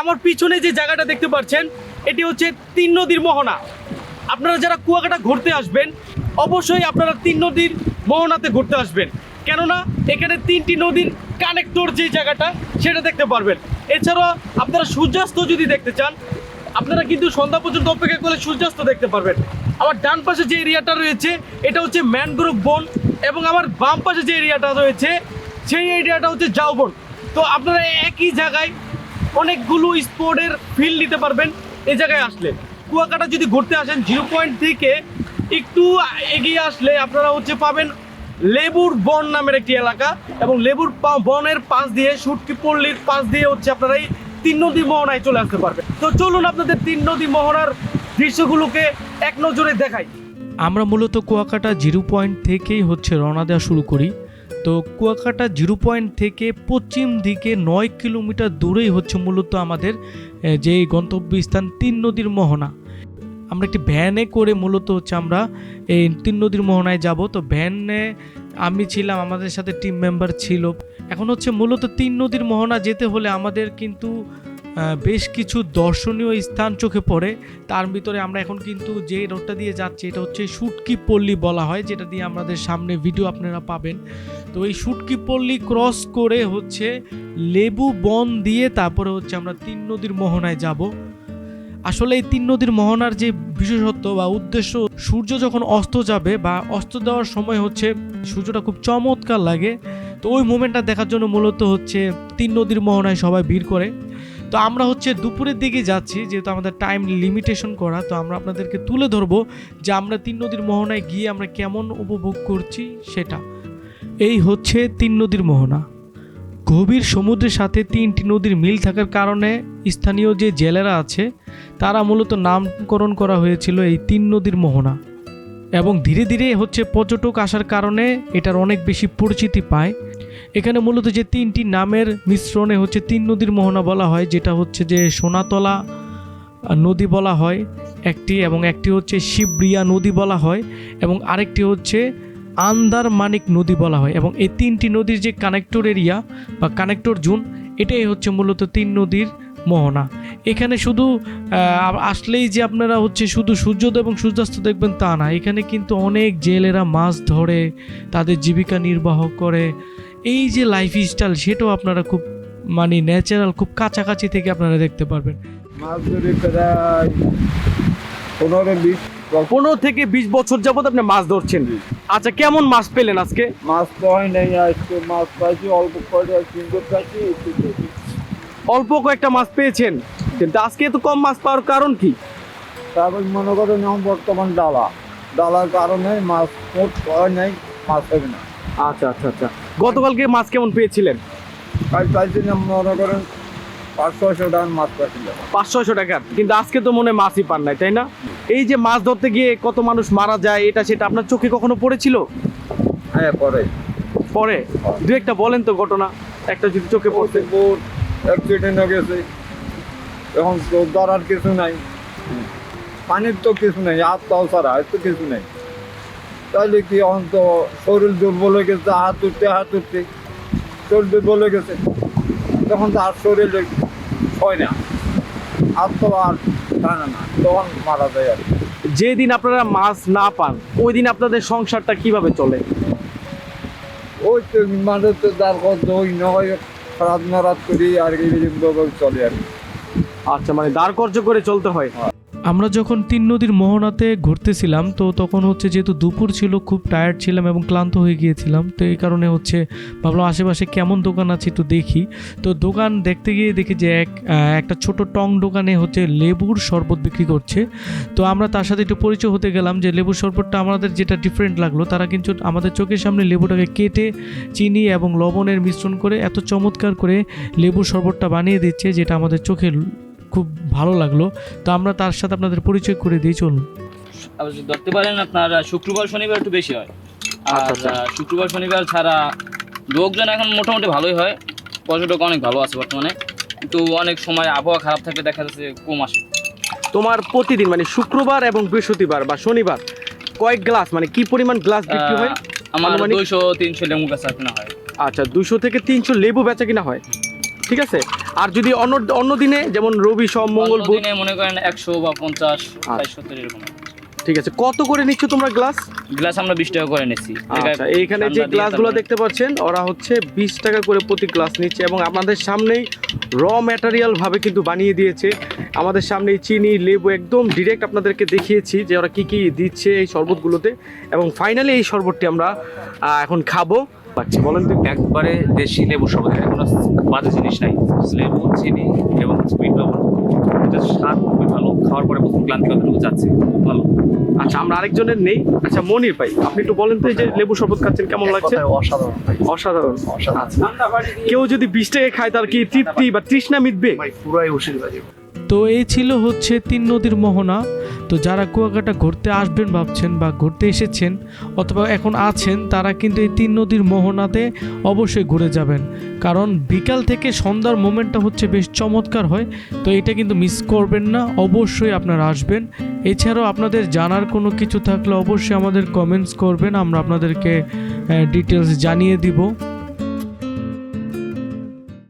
আমার পিছনে যে জায়গাটা দেখতে পাচ্ছেন, এটি হচ্ছে তিন নদীর মোহনা। আপনারা যারা কুয়াকাটা ঘুরতে আসবেন, অবশ্যই আপনারা তিন নদীর মোহনাতে ঘুরতে আসবেন। কেননা, এখানে তিনটি নদীর কানেক্টর যে জায়গাটা, সেটা দেখতে পারবেন। এছাড়া আপনারা সূর্যাস্ত যদি দেখতে চান, আপনারা কিন্তু সন্ধ্যা পর্যন্ত অপেক্ষা করলে সূর্যাস্ত দেখতে পারবেন। আমার ডান পাশে যে এরিয়াটা রয়েছে, এটা হচ্ছে ম্যানগ্রোভ বন এবং আমার বাম পাশে যে এরিয়াটা রয়েছে, সেই এরিয়াটা হচ্ছে জাউবন তো আপনারা একই জায়গায় অনেকগুলো স্পোর্টের ফিল নিতে পারবেন এই জায়গায় আসলে। কুয়াকাটা যদি ঘুরতে আসেন জিরো পয়েন্ট থেকে একটু এগিয়ে আসলে আপনারা হচ্ছে পাবেন লেবুর বন নামের একটি এলাকা এবং লেবুর বনের পাশ দিয়ে সুটকি পল্লীর পাশ দিয়ে হচ্ছে আপনারা এই তিন নদী মোহনায় চলে আসতে পারবেন। তো চলুন আপনাদের তিন নদী মোহনার দৃশ্যগুলোকে এক নজরে দেখাই। আমরা মূলত কুয়াকাটা জিরো পয়েন্ট থেকেই হচ্ছে রওনা দেওয়া শুরু করি। তো কুয়াকাটা জিরো পয়েন্ট থেকে পশ্চিম দিকে নয় কিলোমিটার দূরেই হচ্ছে মূলত আমাদের যে গন্তব্যস্থান তিন নদীর মোহনা। আমরা একটি ভ্যানে করে মূলত হচ্ছে আমরা এই তিন নদীর মোহনায় যাব। তো ভ্যানে আমি ছিলাম, আমাদের সাথে টিম মেম্বার ছিল। এখন হচ্ছে মূলত তিন নদীর মোহনা যেতে হলে আমাদের কিন্তু বেশ কিছু দর্শনীয় স্থান চোখে পড়ে। তার ভিতরে আমরা এখন কিন্তু যে রোডটা দিয়ে যাচ্ছি, এটা হচ্ছে সুটকি পল্লী বলা হয়, যেটা দিয়ে আমাদের সামনে ভিডিও আপনারা পাবেন। তো এই সুটকি পল্লী ক্রস করে হচ্ছে লেবু বন দিয়ে তারপরে হচ্ছে আমরা তিন নদীর মোহনায় যাব। আসলে এই তিন নদীর মোহনার যে বিশেষত্ব বা উদ্দেশ্য, সূর্য যখন অস্ত যাবে বা অস্ত দেওয়ার সময় হচ্ছে সূর্যটা খুব চমৎকার লাগে। তো ওই মোমেন্টটা দেখার জন্য মূলত হচ্ছে তিন নদীর মোহনায় সবাই ভিড় করে। তো আমরা হচ্ছে দুপুরের দিকে যাচ্ছি, যেহেতু আমাদের টাইম লিমিটেশন করা, তো আমরা আপনাদেরকে তুলে ধরবো যে আমরা তিন নদীর মোহনায় গিয়ে আমরা কেমন উপভোগ করছি সেটা। এই হচ্ছে তিন নদীর মোহনা। গভীর সমুদ্রের সাথে তিনটি নদীর মিল থাকার কারণে স্থানীয় যে জেলেরা আছে, তারা মূলত নামকরণ করা হয়েছিল এই তিন নদীর মোহনা। এবং ধীরে ধীরে হচ্ছে পর্যটক আসার কারণে এটার অনেক বেশি পরিচিতি পায়। এখানে মূলত যে তিনটি নামের মিশ্রণে হচ্ছে তিন নদীর মোহনা বলা হয়, যেটা হচ্ছে যে সোনাতলা নদী বলা হয় একটি এবং একটি হচ্ছে শিবরিয়া নদী বলা হয় এবং আরেকটি হচ্ছে আন্দার মানিক নদী বলা হয় এবং এই তিনটি নদীর যে কানেক্টর এরিয়া বা কানেক্টর জোন, এটাই হচ্ছে মূলত তিন নদীর মোহনা। এখানে শুধু আসলেই যে আপনারা হচ্ছে শুধু সূর্যোদয় এবং সূর্যাস্ত দেখবেন তা না, এখানে কিন্তু অনেক জেলেরা মাছ ধরে, তাদের জীবিকা নির্বাহ করে এই যে লাইফ স্টাইল সেটাও আপনারা খুব মানে ন্যাচারাল খুব কাছাকাছি থেকে আপনারা দেখতে পারবেন। মাছ ধরি প্রায় পনেরো বিশ পনেরো থেকে বিশ বছর যাবত আপনি মাছ ধরছেন। আচ্ছা কেমন মাছ পেলেন আজকে? মাছ তো হয় নাই আজকে মাছ পাইছি অল্প কয়টা চিংড়ি পাইছি অল্প কয়েকটা মাছ পেয়েছেন। কিন্তু আজকে এত কম মাছ পাওয়ার কারণ কি? তারপর মনে করেন এখন বর্তমান ডালা। ডালার কারণে মাছ হয় নাই মাছ হবে না। আচ্ছা আচ্ছা আচ্ছা। গতকালকে মাছ কেমন পেয়েছিলেন? কাল না মনে করেন পাঁচ ছয়শো টাকার মাছ পাইছিলাম পাঁচ ছয়শো টাকার কিন্তু আজকে তো মনে মাছই পান নাই তাই না? এই যে মাছ ধরতে গিয়ে কত মানুষ মারা যায় এটা সেটা আপনার চোখে কখনো পড়েছিল? হ্যাঁ পরে পরে দু একটা বলেন তো ঘটনা একটা যদি চোখে পড়তে। বহুত অ্যাক্সিডেন্ট হয়ে গেছে। এখন তো ধরার কিছু নাই। পানির তো কিছু নেই হাত তাও ছাড়া আর তো কিছু নেই। তাহলে কি এখন তো শরীর দুর্বল হয়ে গেছে হাত উঠতে হাত উঠতে। শরীর দুর্বল হয়ে গেছে। তখন তো আর শরীর হয় না। হাত তো আর টানে না তখন মারা যায় আর। যেদিন আপনারা মাছ না পান ওই দিন আপনাদের সংসারটা কীভাবে চলে? ওই তো মানে তো তার কত ওই নয় রাত না রাত করি আর কি চলে আর কি। আচ্ছা মানে দাঁড় কর্য করে চলতে হয়। আমরা যখন তিন নদীর মোহনাতে ঘুরতেছিলাম, তো তখন হচ্ছে যেহেতু দুপুর ছিল, খুব টায়ার্ড ছিলাম এবং ক্লান্ত হয়ে গিয়েছিলাম। তো এই কারণে হচ্ছে ভাবলাম আশেপাশে কেমন দোকান আছে একটু দেখি। তো দোকান দেখতে গিয়ে দেখি যে এক একটা ছোট টং দোকানে হচ্ছে লেবুর শরবত বিক্রি করছে। তো আমরা তার সাথে একটু পরিচয় হতে গেলাম যে লেবুর শরবতটা আমাদের যেটা ডিফারেন্ট লাগল, তারা কিন্তু আমাদের চোখের সামনে লেবুটাকে কেটে, চিনি এবং লবণের মিশ্রণ করে এত চমৎকার করে লেবুর শরবতটা বানিয়ে দিচ্ছে, যেটা আমাদের চোখে খুব ভালো লাগল। তো আমরা তার সাথে আপনাদের পরিচয় করে দিই চলুন। ধরতে পারেন আপনার শুক্রবার শনিবার একটু বেশি হয়। আর আচ্ছা, আচ্ছা। শুক্রবার শনিবার ছাড়া লোকজন এখন মোটামুটি ভালোই হয়। পর্যটক অনেক ভালো আছে বর্তমানে। কিন্তু অনেক সময় আবহাওয়া খারাপ থাকলে দেখা যাচ্ছে কম আসে। তোমার প্রতিদিন মানে শুক্রবার এবং বৃহস্পতিবার বা শনিবার কয়েক গ্লাস মানে কি পরিমাণ গ্লাস বিক্রি হয় আমার? দুইশো তিনশো লেবু গাছ কিনা হয়। আচ্ছা দুশো থেকে তিনশো লেবু বেচা কিনা হয়। ঠিক আছে? আর যদি অন্য অন্য দিনে যেমন রবি সোম মঙ্গল বুধ দিনে মনে করেন একশো বা পঞ্চাশ। ষাট সত্তর এরকম ঠিক আছে। কত করে নিচ্ছ তোমরা গ্লাস? গ্লাস আমরা বিশ টাকা করে নিচ্ছি। আচ্ছা এইখানে যে গ্লাসগুলো দেখতে পাচ্ছেন ওরা হচ্ছে বিশ টাকা করে প্রতি গ্লাস নিচ্ছে এবং আমাদের সামনেই র ম্যাটেরিয়াল ভাবে কিন্তু বানিয়ে দিয়েছে। আমাদের সামনেই চিনি লেবু একদম ডিরেক্ট আপনাদেরকে দেখিয়েছি যে ওরা কি কি দিচ্ছে এই শরবতগুলোতে। এবং ফাইনালি এই শরবতটি আমরা এখন খাব। আচ্ছা বলেন তো একবারে দেশি লেবু এখানে কোনো বাজে জিনিস নাই। লেবু চিনি এবং স্পিড লবণ। এটা স্বাদ খুবই ভালো। খাওয়ার পরে প্রথম ক্লান্তি কতটুকু যাচ্ছে খুব ভালো। আচ্ছা আমরা আরেকজনের নেই। আচ্ছা মনির ভাই আপনি একটু বলেন তো এই যে লেবু শরবত খাচ্ছেন কেমন লাগছে? অসাধারণ অসাধারণ। অসাধারণ। আচ্ছা কেউ যদি বিশ টাকা খায় তার কি তৃপ্তি বা তৃষ্ণা মিটবে? পুরাই বাজি তো এই ছিল হচ্ছে তিন নদীর মোহনা। তো যারা কুয়াকাটা ঘুরতে আসবেন ভাবছেন বা ঘুরতে এসেছেন অথবা এখন আছেন, তারা কিন্তু এই তিন নদীর মোহনাতে অবশ্যই ঘুরে যাবেন। কারণ বিকাল থেকে সন্ধ্যার মোমেন্টটা হচ্ছে বেশ চমৎকার হয়, তো এটা কিন্তু মিস করবেন না, অবশ্যই আপনারা আসবেন। এছাড়াও আপনাদের জানার কোনো কিছু থাকলে অবশ্যই আমাদের কমেন্টস করবেন, আমরা আপনাদেরকে ডিটেলস জানিয়ে দিব।